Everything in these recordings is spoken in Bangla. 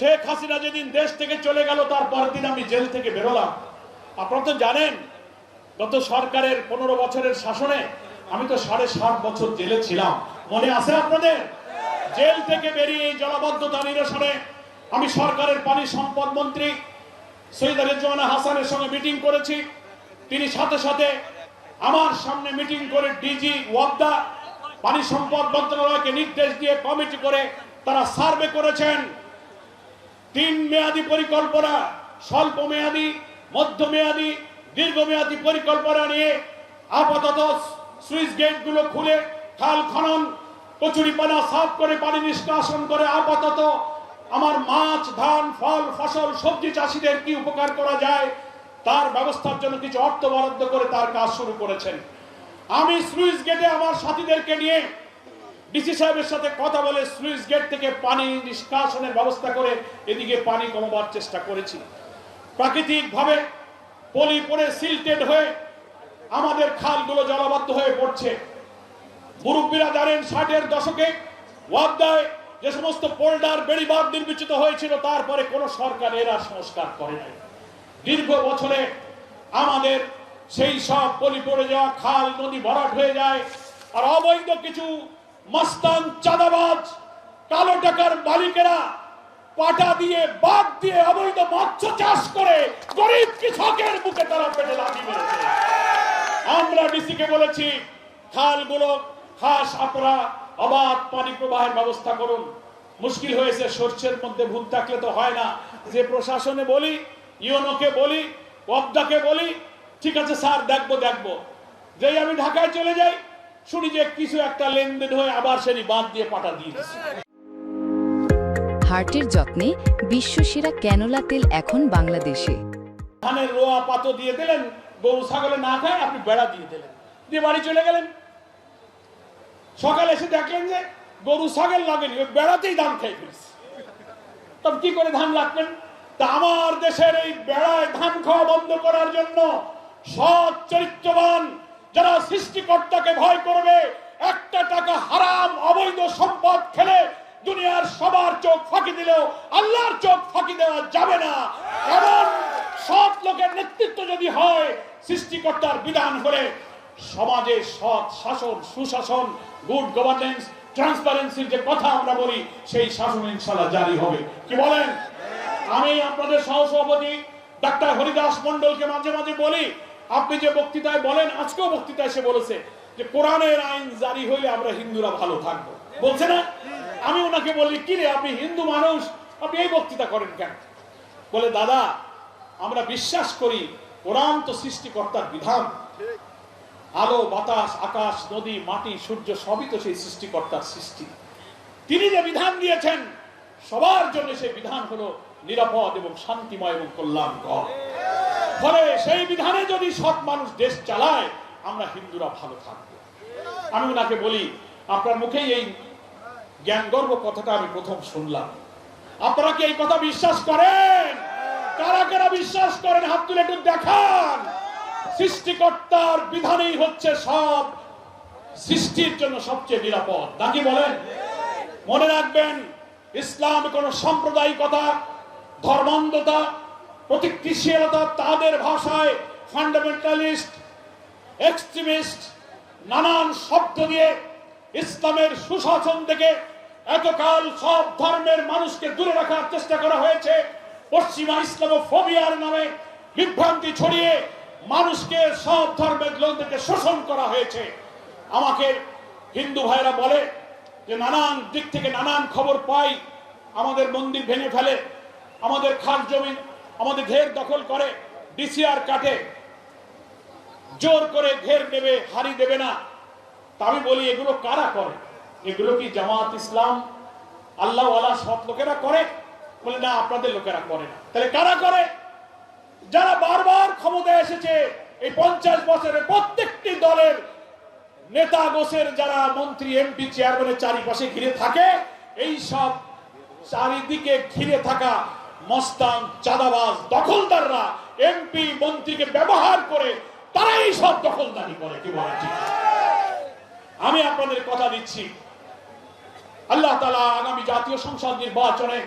শেখ হাসিনা যেদিন দেশ থেকে চলে গেল, তার পরের দিন আমি জেল থেকে বেরোলাম। আপনারা তো জানেন, গত সরকারের পনেরো বছরের শাসনে আমি তো সাড়ে সাত বছর জেলে ছিলাম। মনে আছে আপনাদের? জেল থেকে বেরিয়ে এই জলাবদ্ধতা নিরসনে আমি সরকারের পানি সম্পদ মন্ত্রী সৈয়দ রেজওয়ানা হাসানের সঙ্গে মিটিং করেছি। তিনি সাথে সাথে আমার সামনে মিটিং করে ডিজি ওয়াবদা পানি সম্পদ মন্ত্রণালয়কে নির্দেশ দিয়ে কমিটি করে তারা সার্ভে করেছেন। তিন মেয়াদি পরিকল্পনা, স্বল্প মেয়াদি মধ্যমেয়াদী দীর্ঘমেয়াদী পরিকল্পনা নিয়ে আপাতত সুইচ গেটগুলো খুলে খাল খনন, কচুরিপানা সাফ করে পানি নিষ্কাশন করে আপাতত আমার মাছ, ধান, ফল, ফসল, সবজি চাষিদের কি উপকার করা যায়, তার ব্যবস্থার জন্য কিছু অর্থ বরাদ্দ করে তার কাজ শুরু করেছেন। আমি সুইচ গেটে আমার সাথীদেরকে নিয়ে ডিসি সাহেবের সাথে কথা বলে স্লুইস গেট থেকে পানি নিষ্কাশনের ব্যবস্থা করে এদিকে পানি কমাবার চেষ্টা করেছি। প্রাকৃতিকভাবে পলি পড়ে সিলটেড হয়ে আমাদের খালগুলো জলাবদ্ধ হয়ে পড়ছে। মুরব্বীরা জানেন ষাটের দশকে ওয়াবদায় যে সমস্ত পোল্ডার বেড়িবাদ নির্মিত হয়েছিল, তারপরে কোনো সরকার এরা সংস্কার করে নাই। দীর্ঘ বছরে আমাদের সেই সব পলি পড়ে যাওয়া খাল নদী ভরাট হয়ে যায়, আর অবৈধ কিছু মস্তান চাঁদাবাজ, কালো টাকার মালিকেরা পাটা দিয়ে বাদ দিয়ে অবৈধ মৎস্য চাষ করে গরিব কৃষকের বুকে তারা পেটে লাঠি মেরেছে। আমরা ডিসিকে বলেছি খালগুলো খাস আপনারা অবাধ পানি প্রবাহের ব্যবস্থা করুন। মুশকিল হয়েছে, সর্ষের মধ্যে ভূত থাকলে তো হয় না। যে প্রশাসনে বলি, ইউনোকে বলি ওয়াবদাকে বলি, ঠিক আছে স্যার, দেখব দেখব। যেই আমি ঢাকায় চলে যাই শুনি যে কিছু একটা লেনদেন হয়ে আবার সেটি বাদ দিয়ে পাটা দিয়ে দিচ্ছে হার্টের যত্নে বিশ্বসেরা ক্যানোলা তেল এখন বাংলাদেশে। ধানের রোয়া পাতো দিয়ে দিলেন গরু ছাগলে না খায় আপনি বেড়া দিয়ে দিলেন। দিয়ে বাড়ি চলে গেলেন। সকালে এসে দেখলেন যে গরু ছাগল লাগেনি ওই বেড়াতেই ধান খেয়ে ফেলছে। তবে কি করে ধান লাগবেন? তা আমার দেশের এই বেড়ায় ধান খাওয়া বন্ধ করার জন্য সৎ চরিত্রবান যারা সৃষ্টিকর্তাকে ভয় করবে, একটা টাকা হারাম, অবৈধ সম্পদ খেলে দুনিয়ার সবার চোখ ফাঁকি দিলেও আল্লাহর চোখ ফাঁকি দেওয়া যাবে না। এমন সৎ লোকের নেতৃত্ব যদি হয়, সৃষ্টিকর্তার বিধান হলে সমাজে সৎ শাসন, সুশাসন গুড গভর্নেন্স ট্রান্সপারেন্সির যে কথা আমরা বলি, সেই শাসন ইনশাল্লাহ জারি হবে। কি বলেন? আমি আপনাদের সহসভাপতি ডাক্তার হরিদাস মন্ডলকে মাঝে মাঝে বলি আপনি যে বক্তৃতায় বলেন, আজকেও বক্তৃতায় এসে বলেছে যে কোরআনের আইন জারি হইলে আমরা হিন্দুরা ভালো থাকব। বলছে না? আমি ওনাকে বলি, কি রে, আপনি হিন্দু মানুষ? আপনি এই বক্তৃতা করেন কেন? বলে, দাদা, আমরা বিশ্বাস করি কোরআন তো সৃষ্টিকর্তার বিধান। আলো, বাতাস, আকাশ, নদী, মাটি, সূর্য সবই তো সেই সৃষ্টিকর্তার সৃষ্টি। তিনি যে বিধান দিয়েছেন, সবার জন্য সেই বিধান হলো নিরাপদ এবং শান্তিময় এবং কল্যাণকর। ফলে সেই বিধানে যদি সৎ মানুষ দেশ চালায়, আমরা হিন্দুরা ভালো থাকব। আমি ওনাকে বলি, আপনার মুখেই এই জ্ঞান গর্ব কথাটা আমি প্রথম শুনলাম। আপনারা কি এই কথা বিশ্বাস করেন? কারা কারা বিশ্বাস করেন? হাত তুলে একটু দেখান। সৃষ্টিকর্তার বিধানেই হচ্ছে সব সৃষ্টির জন্য সবচেয়ে নিরাপদ। নাকি বলেন? মনে রাখবেন, ইসলাম কোন সাম্প্রদায়িকতা, ধর্মান্ধতা প্রতিক্রিয়াশীলতা তাদের ভাষায় ফান্ডামেন্টালিস্ট এক্সট্রিমিস্ট নানান শব্দ দিয়ে ইসলামের সুশাসন থেকে এতকাল সব ধর্মের মানুষকে দূরে রাখার চেষ্টা করা হয়েছে। পশ্চিমা ইসলামোফোবিয়ার নামে বিভ্রান্তি ছড়িয়ে মানুষকে সব ধর্মের লোকদেরকে শোষণ করা হয়েছে। আমাকে হিন্দু ভাইরা বলে যে নানান দিক থেকে নানান খবর পাই, আমাদের মন্দির ভেঙে ফেলে, আমাদের খাল জমি আমাদের ঘের দখল করে, ডিসিআর কাটে। জোর করে ঘের নেবে, হারি দেবে না। তা আমি বলি, এগুলো কারা করে? এগুলো কি জামাত ইসলাম? আল্লাহ সৎ লোকেরা করে? বলে, না, আপনাদের লোকেরা করে না। তাহলে কারা করে? যারা বারবার ক্ষমতায় এসেছে, এই পঞ্চাশ বছরের প্রত্যেকটি দলের নেতা গোছের যারা মন্ত্রী, এমপি, চেয়ারম্যানের চারিপাশে ঘিরে থাকে, এই সব চারিদিকে ঘিরে থাকা মস্তান চাঁদাবাজ দখলদাররা এমপি মন্ত্রীকে ব্যবহার করে তারাই সব দখলদারি করে, কি বলে ঠিক আমি আপনাদের কথা দিচ্ছি। আল্লাহ তালা আগামী জাতীয় সংসদ নির্বাচনে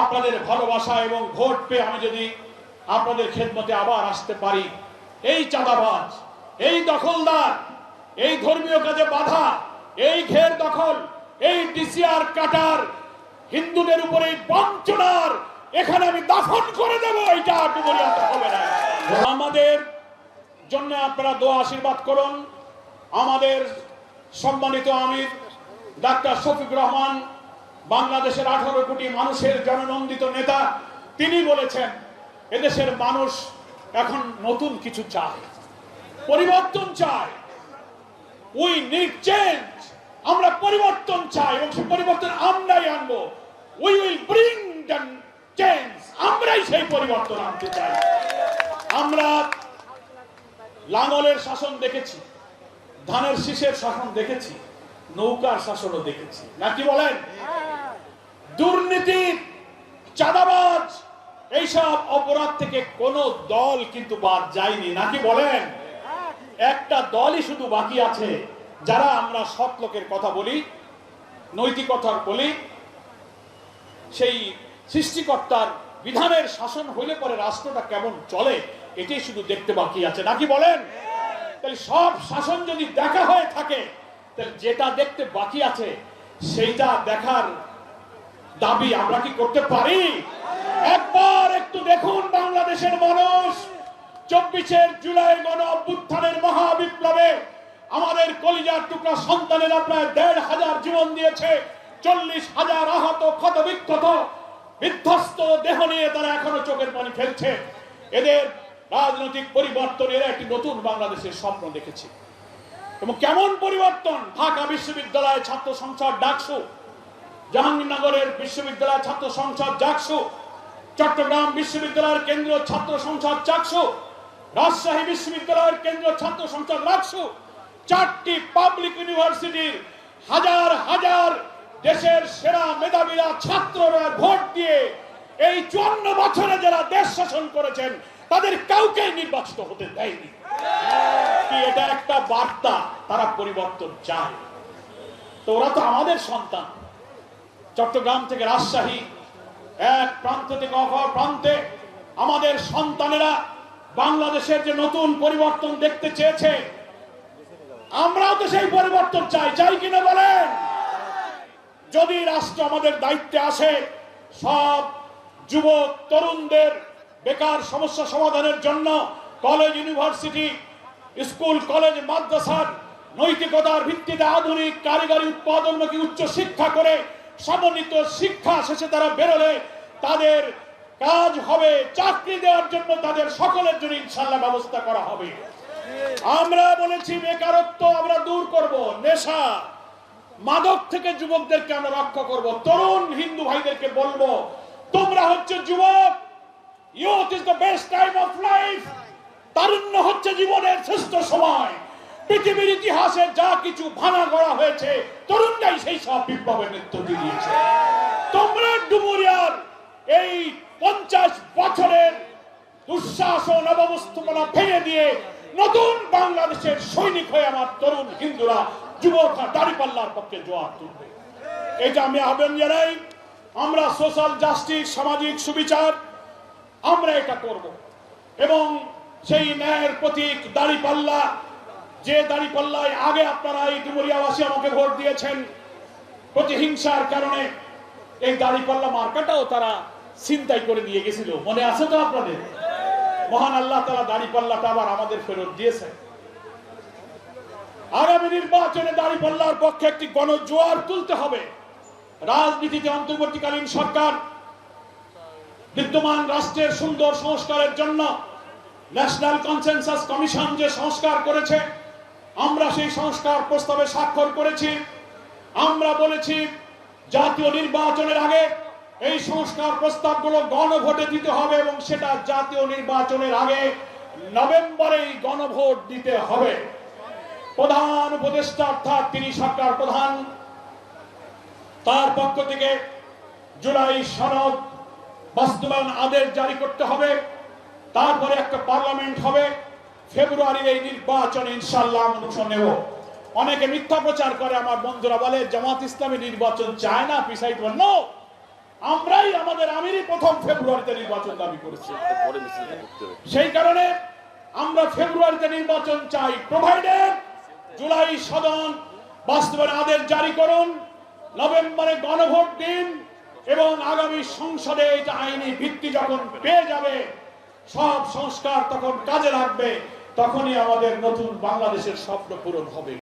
আপনাদের ভালোবাসা এবং ভোট পেয়ে আমি যদি আপনাদের খেদমতে আবার আসতে পারি, এই চাঁদাবাজ, এই দখলদার, এই ধর্মীয় কাজে বাধা, এই ঘের দখল, এই ডিসিআর কাটার, হিন্দুদের উপরে বঞ্চনার এখানে আমি দাফন করে দেব, এটা আমাদের জন্য আপনারা দোয়া আশীর্বাদ করুন। আমাদের সম্মানিত আমির ডাক্তার শফিক রহমান, বাংলাদেশের আঠারো কোটি মানুষের জননন্দিত নেতা, তিনি বলেছেন, এদেশের মানুষ এখন নতুন কিছু চায়, পরিবর্তন চায়। উই নিড চেঞ্জ আমরা পরিবর্তন চাই এবং সেই পরিবর্তন আমরাই আনব। We will bring the change আমরাই সেই পরিবর্তন আনতে চাই। আমরা লাঙ্গলের শাসন দেখেছি, ধানের শীষের শাসন দেখেছি, নৌকার শাসনও দেখেছি। নাকি বলেন? দুর্নীতি, চাঁদাবাজ, এইসব অপরাধ থেকে কোন দল কিন্তু বাদ যায়নি। নাকি বলেন? একটা দলই শুধু বাকি আছে। যারা আমরা সৎ লোকের কথা বলি, নৈতিকতার বলি, সেই সৃষ্টিকর্তার বিধানের শাসন হইলে পরে রাষ্ট্রটা কেমন চলে, এটাই শুধু দেখতে বাকি আছে। নাকি বলেন? তাহলে সব শাসন যদি দেখা হয়ে থাকে, তাহলে যেটা দেখতে বাকি আছে, সেইটা দেখার দাবি আমরা কি করতে পারি? একবার একটু দেখুন বাংলাদেশের মানুষ, চব্বিশের জুলাই গণ অভ্যুত্থানের মহাবিপ্লবে আমাদের কলিজার টুকরা সন্তানেরা প্রায় দেড় হাজার জীবন দিয়েছে, চল্লিশ হাজার আহত ক্ষত বিক্ষত বিধ্বস্ত দেহ নিয়ে তারা এখনও চোখের পানি ফেলছে। এদের রাজনৈতিক পরিবর্তন এরা একটি নতুন বাংলাদেশের স্বপ্ন দেখেছে। এবং কেমন পরিবর্তন? ঢাকা বিশ্ববিদ্যালয়ের ছাত্র সংসদ ডাকসু, জাহাঙ্গীরনগরের বিশ্ববিদ্যালয় ছাত্র সংসদ জাকসু চট্টগ্রাম বিশ্ববিদ্যালয়ের কেন্দ্রীয় ছাত্র সংসদ চাকসু রাজশাহী বিশ্ববিদ্যালয়ের কেন্দ্রীয় ছাত্র সংসদ রাকসু চারটি পাবলিক ইউনিভার্সিটির হাজার হাজার দেশের সেরা মেধাবীরা, ছাত্ররা ভোট দিয়ে এই চুয়ান্ন বছরে যারা দেশ শাসন করেছেন, তাদের কাউকে নির্বাচিত হতে দেয়নি। এটা একটা বার্তা? তারা পরিবর্তন চায়। তো ওরা তো আমাদের সন্তান। চট্টগ্রাম থেকে রাজশাহী, এক প্রান্ত থেকে অপর প্রান্তে আমাদের সন্তানেরা বাংলাদেশের যে নতুন পরিবর্তন দেখতে চেয়েছে, আমরাও তো সেই পরিবর্তন চাই। চাই কিনা বলেন? যদি রাষ্ট্র আমাদের দায়িত্বে আসে, সব যুবক, তরুণদের বেকার সমস্যা সমাধানের জন্য কলেজ, ইউনিভার্সিটি, স্কুল, কলেজ, মাদ্রাসার নৈতিকতার ভিত্তিতে আধুনিক কারিগরি উৎপাদনমুখী উচ্চ শিক্ষা করে সমন্বিত শিক্ষা শেষে তারা বেরোলে তাদের কাজ হবে, চাকরি দেওয়ার জন্য তাদের সকলের জন্য ইনশাল্লাহ ব্যবস্থা করা হবে। আমরা বলেছি বেকারত্ব আমরা দূর করব, নেশা। মাদক থেকে যুবকদেরকে আমরা রক্ষা করব। তরুণ হিন্দু ভাইদেরকে বলব, তোমরা হচ্ছে যুবক youth is the best time of life তারুণ্য হচ্ছে জীবনের শ্রেষ্ঠ সময়। পৃথিবীর ইতিহাসে যা কিছু ভাঙা গড়া হয়েছে, তরুণরাই সেই সব বিপ্লবের নেতৃত্ব দিয়েছে। তোমরা ডুমুরিয়ার এই পঞ্চাশ বছরের দুঃশাসন অবস্থা ভেঙে দিয়ে নতুন বাংলাদেশের সৈনিক হয়ে আমার তরুণ হিন্দুরা যুবকরা দাড়িপাল্লার পক্ষে জোয়ার তুলবে। এটা আমি আবেদন জানাই, আমরা সোশ্যাল জাস্টিস, সামাজিক সুবিচার, আমরা এটা করব। এবং সেই ন্যায়ের প্রতীক দাড়িপাল্লা যে দাড়িপাল্লায় আগে আপনারা এই ডুমুরিয়াবাসী আমাকে ভোট দিয়েছেন প্রতিহিংসার কারণে, এই দাড়িপাল্লা মার্কাটাও তারা চিন্তাই করে দিয়ে গেছিল। মনে আছে তো আপনাদের? মহান আল্লাহ তারা দাড়িপাল্লাটা আবার আমাদের ফেরত দিয়েছেন। আগামী নির্বাচনে দাড়িপাল্লার পক্ষে একটি গণজোয়ার তুলতে হবে। রাজনীতিতে অন্তর্বর্তীকালীন সরকার বিদ্যমান রাষ্ট্রের সুন্দর সংস্কারের জন্য ন্যাশনাল কনসেনসাস কমিশন যে সংস্কার করেছে, আমরা সেই সংস্কার প্রস্তাবে স্বাক্ষর করেছি। আমরা বলেছি, জাতীয় নির্বাচনের আগে এই সংস্কার প্রস্তাবগুলো গণভোটে দিতে হবে এবং সেটা জাতীয় নির্বাচনের আগে নভেম্বরেই গণভোট দিতে হবে। প্রধান উপদেষ্টা অর্থাৎ তিনি সরকার প্রধান। তার পক্ষ থেকে জুলাই সনদ বাস্তবায়ন আদেশ জারি করতে হবে। তারপরে একটা পার্লামেন্ট হবে। ফেব্রুয়ারির এই নির্বাচন ইনশাল্লাহ আমরা অংশ নেব। অনেকে মিথ্যা প্রচার করে আমার বন্ধুরা বলে জামাত ইসলামী নির্বাচন চায় না পিসাইড নো আমরাই আমাদের আমিরই প্রথম ফেব্রুয়ারিতে নির্বাচন দাবি করেছি। সেই কারণে আমরা ফেব্রুয়ারিতে নির্বাচন চাই। প্রোভাইডেড জুলাই সদন বাস্তবের আদেশ জারি করুন। নভেম্বরে গণভোট দিন এবং আগামী সংসদে এটা আইনি ভিত্তি যখন পেয়ে যাবে, সব সংস্কার তখন কাজে লাগবে, তখনই আমাদের নতুন বাংলাদেশের স্বপ্ন পূরণ হবে।